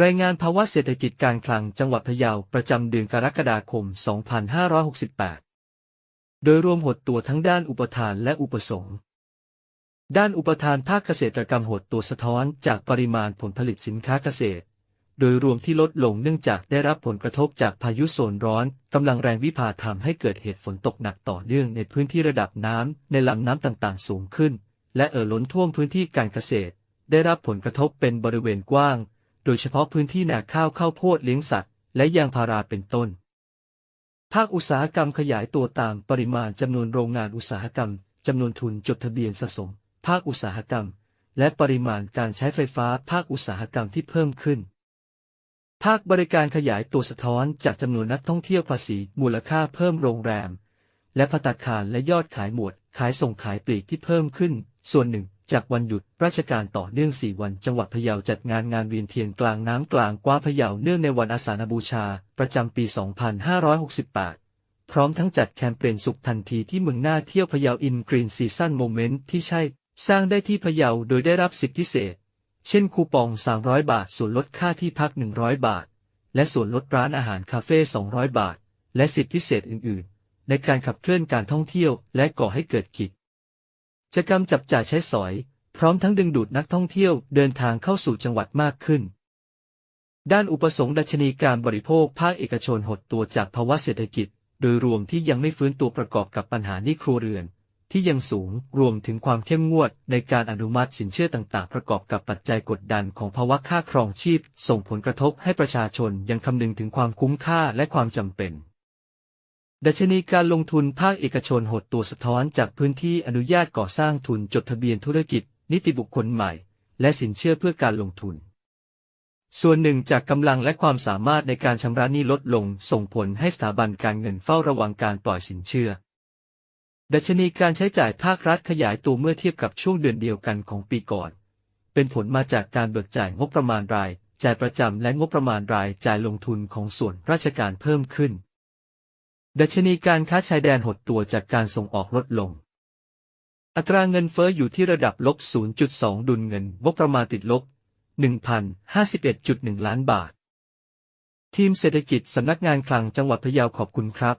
รายงานภาวะเศรษฐกิจการคลังจังหวัดพะเยาประจำเดือนกรกฎาคม 2568 โดยรวมหดตัวทั้งด้านอุปทานและอุปสงค์ด้านอุปทานภาคเกษตรกรรมหดตัวสะท้อนจากปริมาณผลผลิตสินค้าเกษตร โดยรวมที่ลดลงเนื่องจากได้รับผลกระทบจากพายุโซนร้อนกำลังแรงวิพาทำให้เกิดเหตุฝนตกหนักต่อเนื่องในพื้นที่ระดับน้ำในลำน้ำต่างๆ สูงขึ้น และเอ่อล้นท่วมพื้นที่การเกษตร ได้รับผลกระทบเป็นบริเวณกว้าง โดยเฉพาะพื้นที่นาข้าวข้าวโพดเลี้ยงสัตว์ และยางพาราเป็นต้น ภาคอุตสาหกรรมขยายตัวตามปริมาณจำนวนโรงงานอุตสาหกรรมจำนวนทุนจดทะเบียนสะสม ภาคอุตสาหกรรม และปริมาณการใช้ไฟฟ้าภาคอุตสาหกรรมที่เพิ่มขึ้น ภาคบริการขยายตัวสะท้อนจากจำนวนนักท่องเที่ยวภาษีมูลค่าเพิ่มโรงแรม และพัตคารและยอดขายหมวดขายส่งขายปลีกที่เพิ่มขึ้น ส่วนหนึ่ง จากวันหยุดราชการต่อเนื่อง 4 วัน จังหวัดพะเยาจัดงานงานเวียนเทียนกลางน้ำกลางกว้าพะเยาเนื่องในวันอาสาฬบูชา ประจำปี 2568 พร้อมทั้งจัดแคมเปญสุขทันทีที่เมืองหน้าเที่ยวพะเยาอินกรีนซีซั่นโมเมนต์ที่ใช่ สร้างได้ที่พะเยาโดยได้รับสิทธิพิเศษ เช่นคูปอง 300 บาท ส่วนลดค่าที่พัก 100 บาท และส่วนลดร้านอาหารคาเฟ่ 200 บาท และสิทธิพิเศษอื่น ๆ ในการขับเคลื่อนการท่องเที่ยว และก่อให้เกิดกิจ กรรมจับจ่ายใช้สอย พร้อมทั้งดึงดูดนักท่องเที่ยวเดินทางเข้าสู่จังหวัดมากขึ้น ด้านอุปสงค์ดัชนีการบริโภคภาคเอกชนหดตัวจากภาวะเศรษฐกิจ โดยรวมที่ยังไม่ฟื้นตัวประกอบกับปัญหาหนี้ครัวเรือน ที่ยังสูงรวมถึงความเข้มงวดในการอนุมัติสินเชื่อต่าง ๆ ประกอบกับปัจจัยกดดันของภาวะค่าครองชีพ ส่งผลกระทบให้ประชาชนยังคำนึงถึงความคุ้มค่าและความจำเป็น ดัชนีการลงทุนภาคเอกชนหดตัวสะท้อนจากพื้นที่อนุญาตก่อสร้างทุนจดทะเบียนธุรกิจ นิติบุคคลใหม่ และสินเชื่อเพื่อการลงทุน ส่วนหนึ่งจากกำลังและความสามารถในการชำระหนี้ลดลง ส่งผลให้สถาบันการเงินเฝ้าระวังการปล่อยสินเชื่อ ดัชนีการใช้จ่ายภาครัฐขยายตัวเมื่อเทียบกับช่วงเดือนเดียวกันของปีก่อน เป็นผลมาจากการเบิกจ่ายงบประมาณรายจ่ายประจำและงบประมาณรายจ่ายลงทุนของส่วนราชการเพิ่มขึ้น ดัชนีการค้าชายแดนหดตัวจากการส่งออกลดลง อัตราเงินเฟ้ออยู่ที่ระดับลบ 0.2 ดุลเงินงบประมาณติดลบ 1,051.1 ล้านบาท ทีมเศรษฐกิจสำนักงานคลังจังหวัดพะเยาขอบคุณครับ